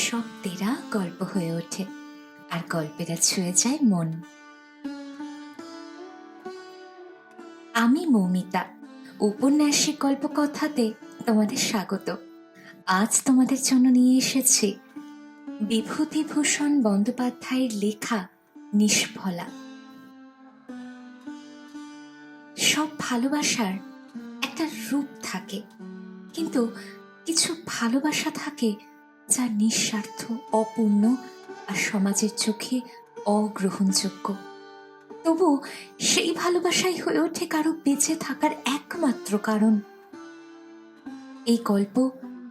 শব্দেরা গল্প হয়ে ওঠে, আর গল্পেরা ছুঁয়ে যায় মন। আমি মৌমিতা, উপন্যাসিক গল্প কথাতে তোমাদের স্বাগত। আজ তোমাদের জন্য নিয়ে এসেছি বিভূতিভূষণ বন্দ্যোপাধ্যায়ের লেখা নিষ্ফলা। সব ভালোবাসার একটা রূপ থাকে, কিন্তু কিছু ভালোবাসা থাকে যা নিঃস্বার্থ, অপূর্ণ আর সমাজের চোখে অগ্রহণযোগ্য। তবু সেই ভালোবাসাই হয়ে ওঠে কারও বেঁচে থাকার একমাত্র কারণ। এই গল্প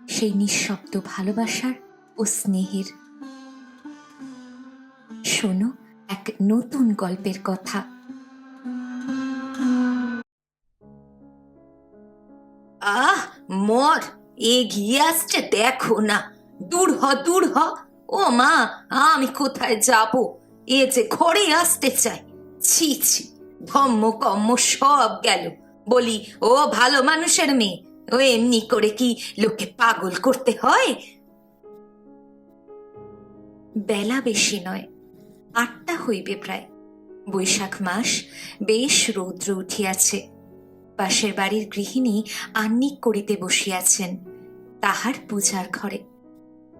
সেই নিঃশব্দ ভালোবাসার ও স্নেহের। শোনো এক নতুন গল্পের কথা। আহ, মর, এগিয়ে আসছে, দেখো না। দূর হ দূর হ। ও মা, আমি কোথায় যাব? এ যে ঘরে আসতে চাই। ছি ছি ধম্ম কম্ম সব গেল। বলি, ও ভালো মানুষের মেয়ে, ও এমনি করে কি লোকে পাগল করতে হয়? বেলা বেশি নয়, আটটা হইবে প্রায়। বৈশাখ মাস বেশ রৌদ্র উঠিয়াছে। পাশের বাড়ির গৃহিণী আন্নিক করিতে বসিয়াছেন, তাহার পূজার ঘরে।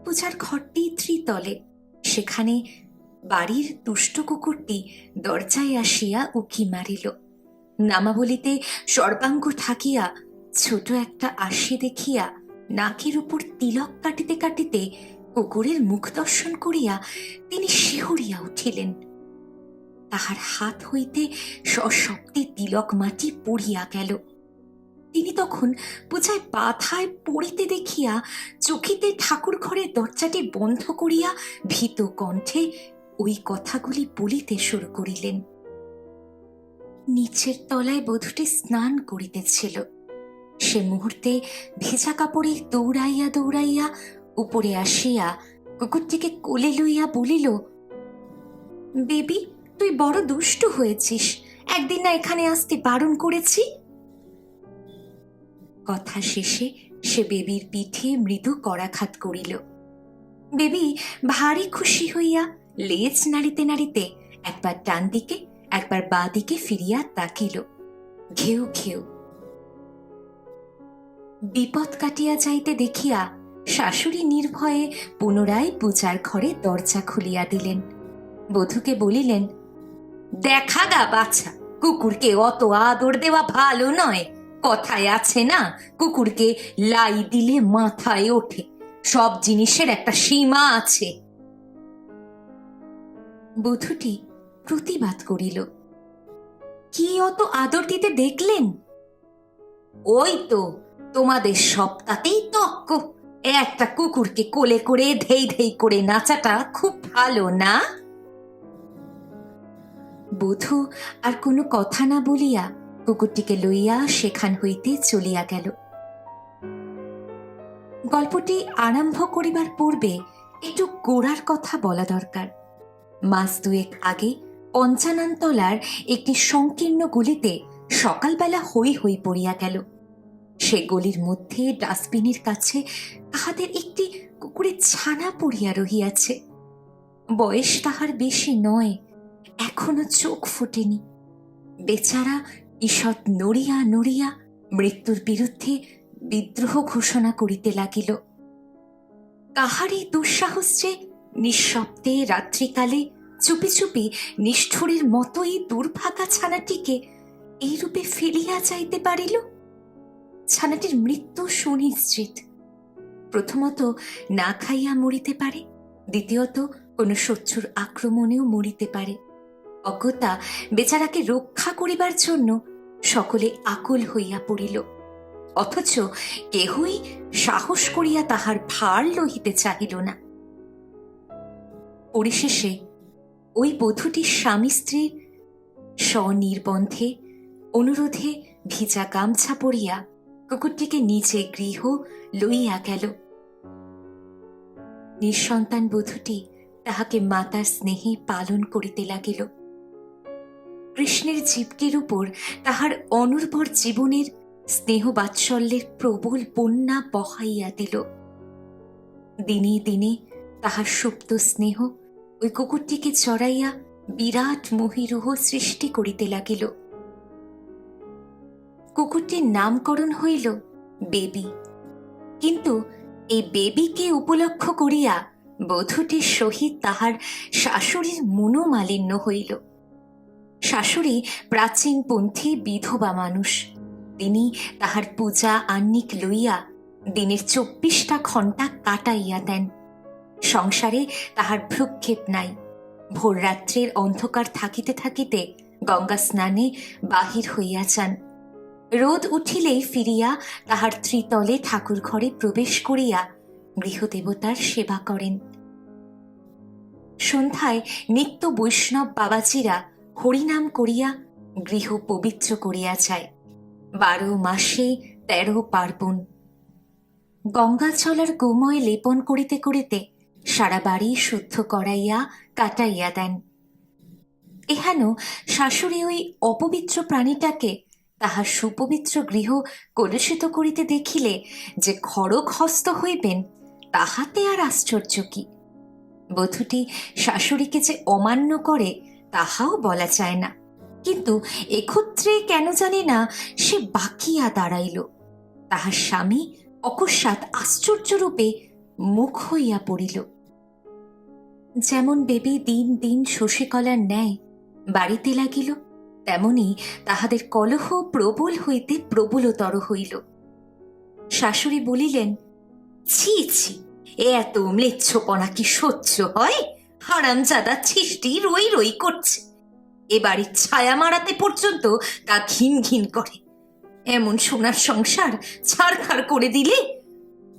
পূজার ঘরটি ত্রিতলে। সেখানে বাড়ির দুষ্ট কুকুরটি দরজায় আসিয়া উকি মারিল। নামাবলিতে সর্বাঙ্গ থাকিয়া ছোট একটা আশি দেখিয়া নাকের উপর তিলক কাটিতে কাটিতে কুকুরের মুখ দর্শন করিয়া তিনি শিহরিয়া উঠিলেন। তাহার হাত হইতে সশব্দে তিলক মাটি পড়িয়া গেল। তিনি তখন পূজায় বাধায় পড়িতে দেখিয়া চকিতে ঠাকুর ঘরের দরজাটি বন্ধ করিয়া ভীত কণ্ঠে ওই কথাগুলি বলিতে শুরু করিলেন। নিচের তলায় বধূটি স্নান করিতেছিল। সে মুহূর্তে ভেজা কাপড়ে দৌড়াইয়া দৌড়াইয়া উপরে আসিয়া কুকুরটিকে কোলে লইয়া বলিল, বেবি, তুই বড় দুষ্ট হয়েছিস। একদিন না এখানে আসতে বারণ করেছি? কথা শেষে সে বেবির পিঠে মৃদু করাঘাত করিল। বেবি ভারী খুশি হইয়া লেজ নাড়িতে নাড়িতে একবার ডান দিকে, একবার বা দিকে ফিরিয়া তাকিল। ঘেউ ঘেউ। বিপদ কাটিয়া যাইতে দেখিয়া শাশুড়ি নির্ভয়ে পুনরায় পূজার ঘরে দরজা খুলিয়া দিলেন। বধূকে বলিলেন, দেখা গা বাছা, কুকুরকে অত আদর দেওয়া ভালো নয়। কথায় আছে না, কুকুরকে লাই দিলে মাথায় ওঠে। সব জিনিসের একটা সীমা আছে। বধূটি প্রতিবাদ করিল, কি অত আদর দিতে দেখলেন? ওই তো, তোমাদের সপ্তাহতেই তক্ক একটা কুকুরকে কোলে করে, ধেই ধেই করে নাচাটা খুব ভালো, না? বধূ আর কোনো কথা না বলিয়া কুকুরটিকে লইয়া সেখান হইতে চলিয়া গেল। গল্পটি আরম্ভ করিবার পূর্বে একটু গোড়ার কথা বলা দরকার। মাস দুয়েক আগে পঞ্চাননতলার একটি সংকীর্ণ গলিতে সকালবেলা হই হই পড়িয়া গেল। সে গলির মধ্যে ডাস্টবিনের কাছে তাহাদের একটি কুকুরের ছানা পড়িয়া রহিয়াছে। বয়স তাহার বেশি নয়, এখনও চোখ ফোটেনি। বেচারা ঈষৎ নড়িয়া নড়িয়া মৃত্যুর বিরুদ্ধে বিদ্রোহ ঘোষণা করিতে লাগিল। কাহারই দুঃসাহস যে নিঃশব্দে রাত্রিকালে চুপি চুপি নিষ্ঠুরের মতোই দুর্ভাগা ছানাটিকে এইরূপে ফেলিয়া যাইতে পারিল? ছানাটির মৃত্যু সুনিশ্চিত। প্রথমত না খাইয়া মরিতে পারে, দ্বিতীয়ত কোনো শত্রুর আক্রমণেও মরিতে পারে। অজ্ঞতা বেচারাকে রক্ষা করিবার জন্য সকলে আকুল হইয়া পড়িল। অথচ কেহই সাহস করিয়া তাহার ভার লহিতে চাহিল না। পরিশেষে ওই বধূটির স্বামী স্ত্রীর স্বনির্বন্ধে অনুরোধে ভিজা গামছা পড়িয়া কুকুরটিকে নিচে গৃহ লইয়া গেল। নিঃসন্তান বধূটি তাহাকে মাতার স্নেহে পালন করিতে লাগিল। কৃষ্ণের জীবটির উপর তাহার অনুর্বর জীবনের স্নেহ বাৎসল্যের প্রবল বন্যা বহাইয়া দিল। দিনে দিনে তাহার সুপ্ত স্নেহ ওই কুকুরটিকে চড়াইয়া বিরাট মহিরুহ সৃষ্টি করিতে লাগিল। কুকুরটির নামকরণ হইল বেবি। কিন্তু এই বেবিকে উপলক্ষ করিয়া বধূটির সহিত তাহার শাশুড়ির মনোমালিন্য হইল। শাশুড়ি প্রাচীনপন্থী বিধবা মানুষ। তিনি তাহার পূজা আহ্নিক লইয়া দিনের চব্বিশটা ঘণ্টা কাটাইয়া দেন। সংসারে তাহার ভ্রুক্ষেপ নাই। ভোররাত্রের অন্ধকার থাকিতে থাকিতে গঙ্গা স্নানে বাহির হইয়া যান। রোদ উঠিলেই ফিরিয়া তাহার ত্রিতলে ঠাকুর ঘরে প্রবেশ করিয়া গৃহদেবতার সেবা করেন। সন্ধ্যায় নিত্য বৈষ্ণব বাবাজিরা হরিনাম করিয়া গৃহ পবিত্র করিয়া যায়। বারো মাসে তেরো পার্বণ। গঙ্গাচলার গোময় লেপন করিতে করিতে সারা বাড়ি শুদ্ধ করাইয়া কাটাইয়া দেন। এহেন শাশুড়ি ওই অপবিত্র প্রাণীটাকে তাহার সুপবিত্র গৃহ কলুষিত করিতে দেখিলে যে খড়গ হস্ত হইবেন, তাহাতে আর আশ্চর্য কি? বধূটি শাশুড়িকে যে অমান্য করে তাহাও বলা যায় না। কিন্তু এক্ষত্রে কেন জানি না সে বাকিয়া দাঁড়াইল। তাহার স্বামী অকস্মাৎ আশ্চর্যরূপে মুখ হইয়া পড়িল। যেমন বেবি দিন দিন শশীকলার ন্যায় বাড়িতে লাগিল, তেমনি তাহাদের কলহ প্রবল হইতে প্রবলতর হইল। শাশুড়ি বলিলেন, ছি ছি, এ এত ম্লেচ্ছপনা কি সহ্য হয়? হারামজাদা ছিষ্টি রই রই করছে। এ বাড়ির ছায়া মারাতে পর্যন্ত তা ঘিন ঘিন করে। এমন সোনার সংসার ছাড়খাড় করে দিলে?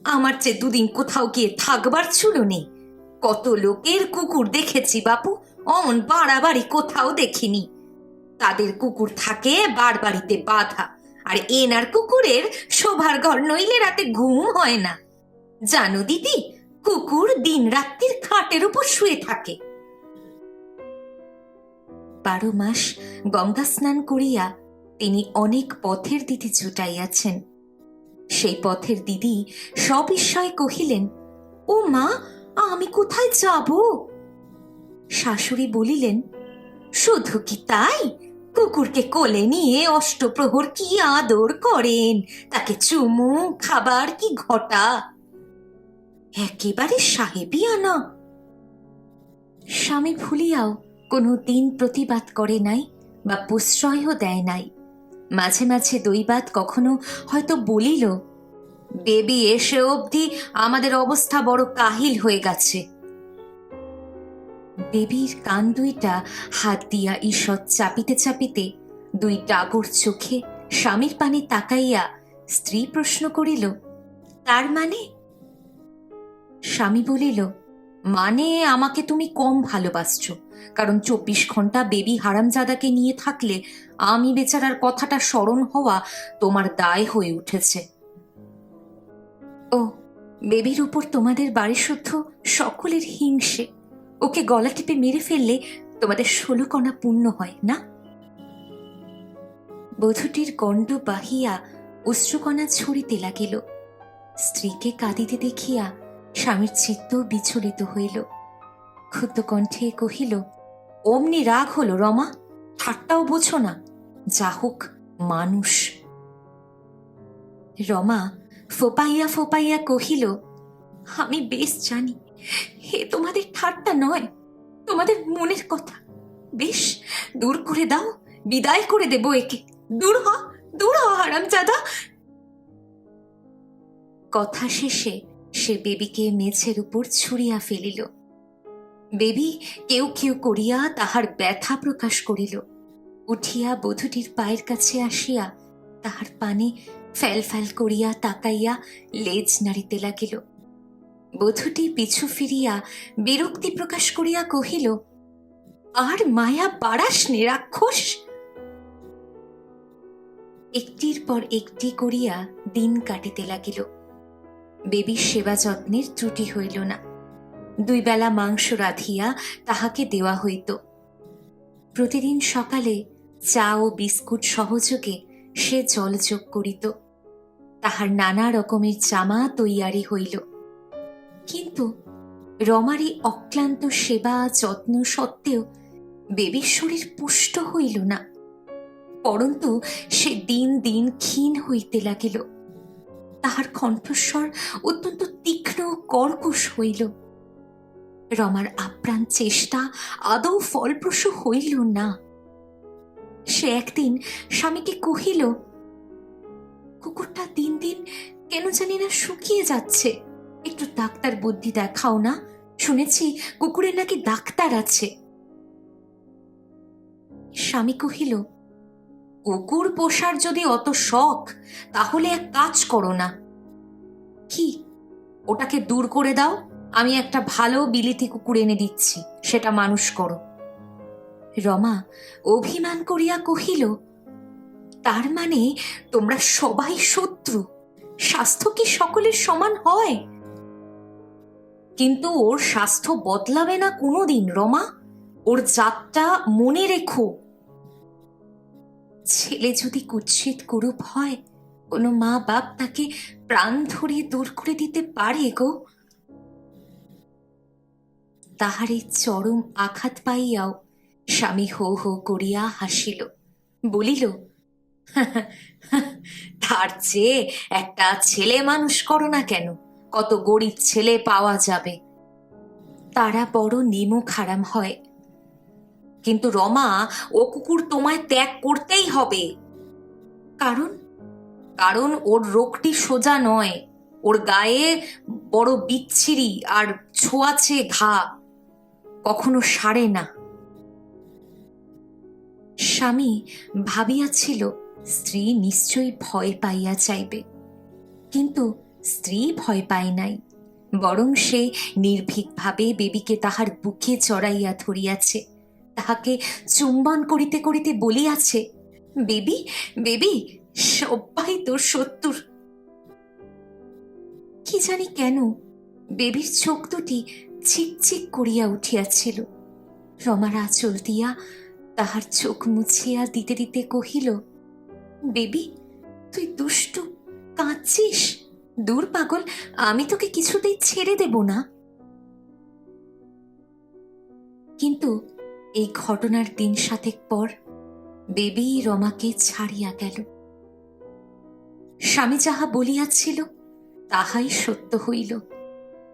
আমার চেয়ে দুদিন কোথাও গিয়ে থাকবার ছিল নেই কত লোকের কুকুর দেখেছি বাপু, অমন বাড়াবাড়ি কোথাও দেখিনি। তাদের কুকুর থাকে বার বাড়িতে বাধা, আর এনার কুকুরের শোভার ঘর নইলে রাতে ঘুম হয় না। জানো দিদি কুকুর দিন রাত্রির খাটের উপর শুয়ে থাকে। বারো মাস গঙ্গা স্নান করিয়া তিনি অনেক পথের দিদি জুটাইয়াছেন সেই পথের দিদি সবিস্ময়ে কহিলেন, ও মা, আমি কোথায় যাব? শাশুড়ি বলিলেন, শুধু কি তাই? কুকুরকে কোলে নিয়ে অষ্টপ্রহর কি আদর করেন? তাকে চুমু, খাবার কি ঘটা? একেবারে সাহেবি আনা স্বামী ভুলিয়াও কোনো দিন প্রতিবাদ করে নাই বা প্রশ্রয়ও দেয় নাই। মাঝে মাঝে দৈবাত কখনো হয়তো বলিল বেবি এসে অবধি আমাদের অবস্থা বড় কাহিল হয়ে গেছে। বেবির কান দুইটা হাত দিয়া ঈষৎ চাপিতে চাপিতে দুই ডাগর চোখে স্বামীর পানে তাকাইয়া স্ত্রী প্রশ্ন করিল, তার মানে স্বামী বলিল মানে আমাকে তুমি কম ভালোবাসছ। কারণ চব্বিশ ঘণ্টা বেবি হারামজাদাকে নিয়ে থাকলে আমি বেচারার কথাটা স্মরণ হওয়া তোমার দায় হয়ে উঠেছে। ও বেবির উপর তোমাদের বাড়ি শুদ্ধ সকলের হিংসে। ওকে গলা টিপে মেরে ফেললে তোমাদের ষোলো কণা পূর্ণ হয়, না? বধূটির গণ্ড বাহিয়া অশ্রুকণা ছড়িতে লাগিল। স্ত্রীকে কাঁদিতে দেখিয়া স্বামীর চিত্ত বিচলিত হইল। ক্ষুদ্র কণ্ঠে কহিল, অমনি রাগ হলো রমা, ঠাট্টাও বোঝো না, যা হোক, মানুষ। রমা ফোপাইয়া ফোপাইয়া কহিল, আমি বেশ জানি, হে তোমাদের ঠাট্টা নয়, তোমাদের মনের কথা। বেশ, দূর করে দাও, বিদায় করে দেব একে। দূর হ দূর হ, হারামজাদা। কথা শেষে সে বেবিকে মেঝের উপর ছুঁড়িয়া ফেলিল। বেবি কেউ কেউ করিয়া তাহার ব্যথা প্রকাশ করিল। উঠিয়া বধূটির পায়ের কাছে আসিয়া তাহার পানে ফ্যাল ফ্যাল করিয়া তাকাইয়া লেজ নাড়িতে লাগিল। বধূটি পিছু ফিরিয়া বিরক্তি প্রকাশ করিয়া কহিল, আর মায়া বাড়াস নিরাক্ষস একটির পর একটি করিয়া দিন কাটিতে লাগিল। বেবির সেবা যত্নের ত্রুটি হইল না। দুই বেলা মাংস রাধিয়া তাহাকে দেওয়া হইত। প্রতিদিন সকালে চা ও বিস্কুট সহযোগে সে জলযোগ করিত। তাহার নানা রকমের জামা তৈয়ারি হইল। কিন্তু রমার অক্লান্ত সেবা যত্ন সত্ত্বেও বেবির শরীর পুষ্ট হইল না। পরন্তু সে দিন দিন ক্ষীণ হইতে লাগিল। তাহার কণ্ঠস্বর অত্যন্ত তীক্ষ্ণ কর্কশ হইল। রমার আপ্রাণ চেষ্টা আদৌ ফলপ্রসূ হইল না। সে একদিন স্বামীকে কহিল, কুকুরটা দিন দিন কেন জানি না শুকিয়ে যাচ্ছে। একটু ডাক্তার বুদ্ধি দেখাও না। শুনেছি কুকুরের নাকি ডাক্তার আছে। স্বামী কহিল কুকুর পোষার যদি অত শখ, তাহলে এক কাজ করো না। কি? ওটাকে দূর করে দাও, আমি একটা ভালো বিলিতি কুকুর এনে দিচ্ছি, সেটা মানুষ করো। রমা অভিমান করিয়া কহিল, তার মানে তোমরা সবাই শত্রু, স্বাস্থ্য কি সকলের সমান হয়? কিন্তু ওর স্বাস্থ্য বদলাবে না কোনোদিন, রমা। ওর জাতটা মনে রেখো। ছেলে যদি কুৎসিত কুরূপ হয়, কোনো মা বাপ তাকে প্রাণ ধরিয়ে দূর করে দিতে পারে গো। তাহার এই চরম আঘাত পাইয়াও স্বামী হো হো করিয়া হাসিল, বলিল, তার চেয়ে একটা ছেলে মানুষ করো না কেন? কত গরিব ছেলে পাওয়া যাবে। তারা বড় নিমক হারাম হয়। কিন্তু রমা, ও কুকুর তোমায় ত্যাগ করতেই হবে। কারণ? কারণ ওর রোগটি সোজা নয়। ওর গায়ে বড় বিচ্ছিরি আর ছোঁয়াছে ঘা। কখনো সারে না। স্বামী ভাবিয়াছিল, স্ত্রী নিশ্চয়ই ভয় পাইয়া চাইবে। কিন্তু স্ত্রী ভয় পায় নাই। বরং সে নির্ভীকভাবে বেবিকে তাহার বুকে চড়াইয়া ধরিয়াছে। তাহাকে চুম্বন করিতে করিতে বলিয়াছে, বেবি বেবি সবাই তোর সত্তর কি জানি কেন বেবির চোখ দুটি চিকচিক করিয়া উঠিয়াছিল। রমার আঁচল দিয়া তাহার চোখ মুছিয়া দিতে দিতে কহিল, বেবি, তুই দুষ্টু, কাঁদছিস? দূর পাগল, আমি তোকে কিছুতেই ছেড়ে দেব না। কিন্তু এই ঘটনার দিন সাতেক পর বেবি রমাকে ছাড়িয়া গেল। স্বামী যাহা বলিয়াছিল, তাহাই সত্য হইল।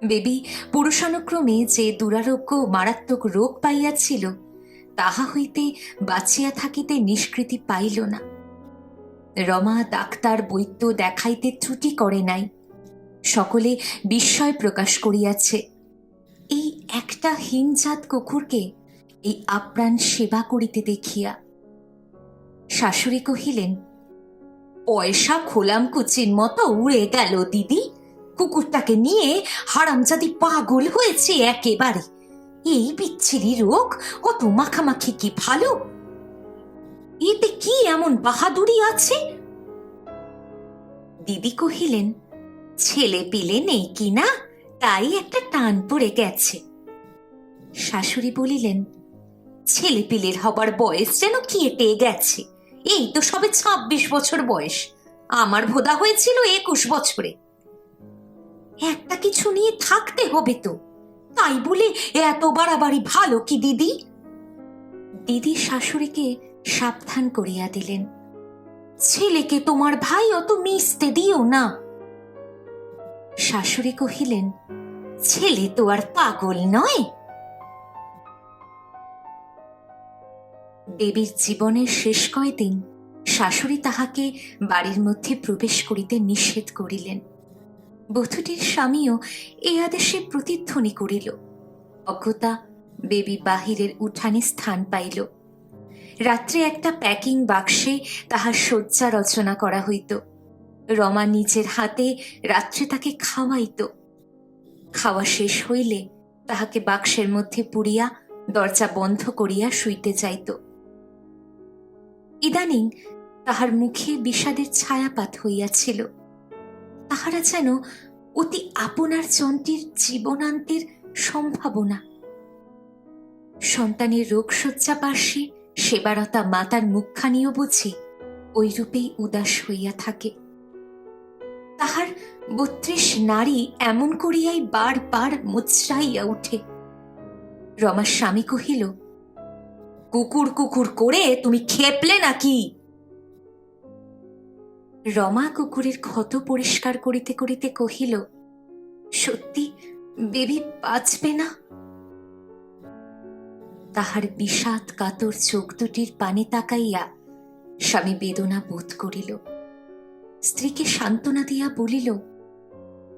বেবি পুরুষানুক্রমে যে দুরারোগ্য মারাত্মক রোগ পাইয়াছিল, তাহা হইতে বাঁচিয়া থাকিতে নিষ্কৃতি পাইল না। রমা ডাক্তার বৈদ্য দেখাইতে ত্রুটি করে নাই। সকলে বিস্ময় প্রকাশ করিয়াছে, এই একটা হিনজাত কুকুরকে এই আপ্রাণ সেবা করিতে দেখিয়া। শাশুড়ি কহিলেন, পয়সা খোলাম কুচির মতো উড়ে গেল দিদি। কুকুরটাকে নিয়ে হারামজাদি পাগল হয়েছে একেবারে। এই বিচ্ছিরি রোগ অত মাখামাখি কি ভালো? এতে কি এমন বাহাদুরি আছে? দিদি কহিলেন, ছেলে পিলে নেই কি না? তাই একটা টান পড়ে গেছে। শাশুড়ি বলিলেন ছেলে পিলের হবার বয়স যেন কেটে গেছে। এই তো সবে ছাব্বিশ বছর বয়স। আমার ভোদা হয়েছিল একুশ বছরে। একটা কিছু নিয়ে থাকতে হবে তো। তাই বলে এত বাড়াবাড়ি ভালো কি দিদি? দিদি শাশুড়িকে সাবধান করিয়া দিলেন। ছেলেকে তোমার ভাই অত মিশতে দিও না। শাশুড়ি কহিলেন, ছেলে তো আর পাগল নয়। দেবীর জীবনের শেষ কয়দিন শাশুড়ি তাহাকে বাড়ির মধ্যে প্রবেশ করিতে নিষেধ করিলেন। বধূটির স্বামীও এ আদেশে প্রতিধ্বনি করিল। অজ্ঞতা বেবি বাহিরের উঠানে স্থান পাইল। রাত্রে একটা প্যাকিং বাক্সে তাহার শয্যা রচনা করা হইত। রমা নিজের হাতে রাত্রে তাকে খাওয়াইত। খাওয়া শেষ হইলে তাহাকে বাক্সের মধ্যে পুরিয়া দরজা বন্ধ করিয়া শুইতে যাইত। ইদানিং তাহার মুখে বিষাদের ছায়াপাত হইয়াছিল। তাহারা যেন অতি আপনার চন্টির জীবনান্তের সম্ভাবনা। সন্তানের রোগশয্যা পার্শ্বে সেবারতা মাতার মুখখানিও বুঝি ওই রূপেই উদাস হইয়া থাকে। তাহার বত্রিশ নারী এমন করিয়াই বার বার মুচড়াইয়া উঠে। রমার স্বামী কহিল কুকুর কুকুর করে তুমি খেপলে নাকি? রমা কুকুরের ক্ষত পরিষ্কার করিতে করিতে কহিল, সত্যি, বেবি বাঁচবে না? তাহার বিষাদ কাতর চোখ দুটির পানে তাকাইয়া স্বামী বেদনা বোধ করিল। স্ত্রীকে সান্ত্বনা দিয়া বলিল,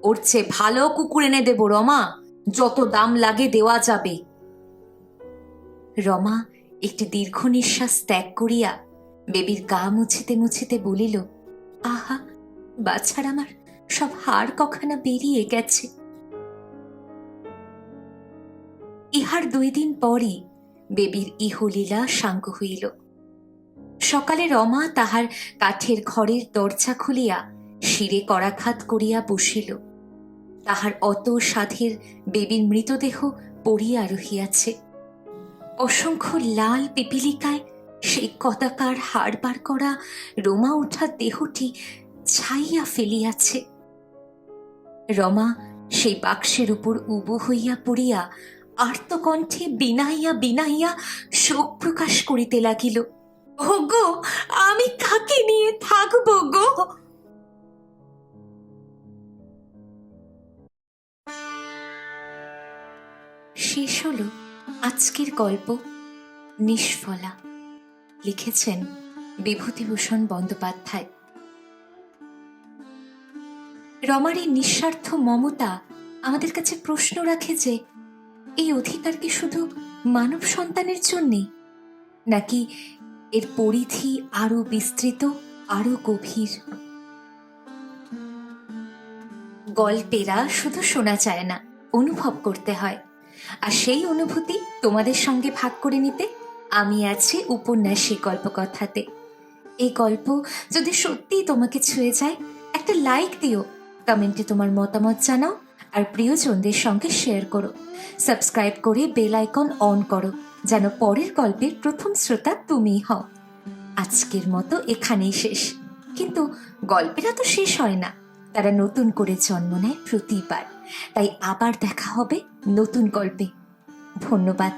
ওর চেয়ে ভালো কুকুর এনে দেবো রমা, যত দাম লাগে দেওয়া যাবে। রমা একটি দীর্ঘ নিঃশ্বাস ত্যাগ করিয়া বেবির গা মুছিতে মুছিতে বলিল, আহা, বাছার আমার সব হাড় কখানা বেরিয়ে গেছে। ইহার দুই দিন পরই বেবির ইহলীলা সাঙ্গ হইল। সকালে রমা তাহার কাঠের ঘরের দরজা খুলিয়া শিরে করাঘাত করিয়া বসিল। তাহার অত সাধের বেবির মৃতদেহ পড়িয়া রহিয়াছে। অসংখ্য লাল পিপিলিকায় সেই কদাকার হাড়বার করা রোমা ওঠা দেহটি ছাইয়া ফেলিয়াছে। রমা সেই বাক্সের উপর উবু হইয়া পড়িয়া আর্তকণ্ঠে বিনাইয়া বিনাইয়া শোক প্রকাশ করিতে লাগিল। গো আমি কাকে নিয়ে থাকব গো? শেষ হলো। আজকের গল্প নিষ্ফলা। লিখেছেন বিভূতিভূষণ বন্দ্যোপাধ্যায়। রমার এই নিঃস্বার্থ মমতা আমাদের কাছে প্রশ্ন রাখে যে, এই অধিকার কি শুধু মানব সন্তানের জন্যে, নাকি এর পরিধি আরও বিস্তৃত আরও গভীর? গল্পেরা শুধু শোনা যায় না, অনুভব করতে হয়। আর সেই অনুভূতি তোমাদের সঙ্গে ভাগ করে নিতে আমি আছি উপন্যাসী গল্পকথাতে। এই গল্প যদি সত্যি তোমাকে ছুঁয়ে যায়, একটা লাইক দিও কমেন্টে তোমার মতামত জানাও, আর প্রিয়জনদের সঙ্গে শেয়ার করো। সাবস্ক্রাইব করে বেল আইকন অন করো, যেন পরের গল্পের প্রথম শ্রোতা তুমিই হও। আজকের মতো এখানেই শেষ। কিন্তু গল্পেরা তো শেষ হয় না, তারা নতুন করে জন্ম নেয় প্রতিবার। তাই আবার দেখা হবে নতুন গল্পে। ধন্যবাদ।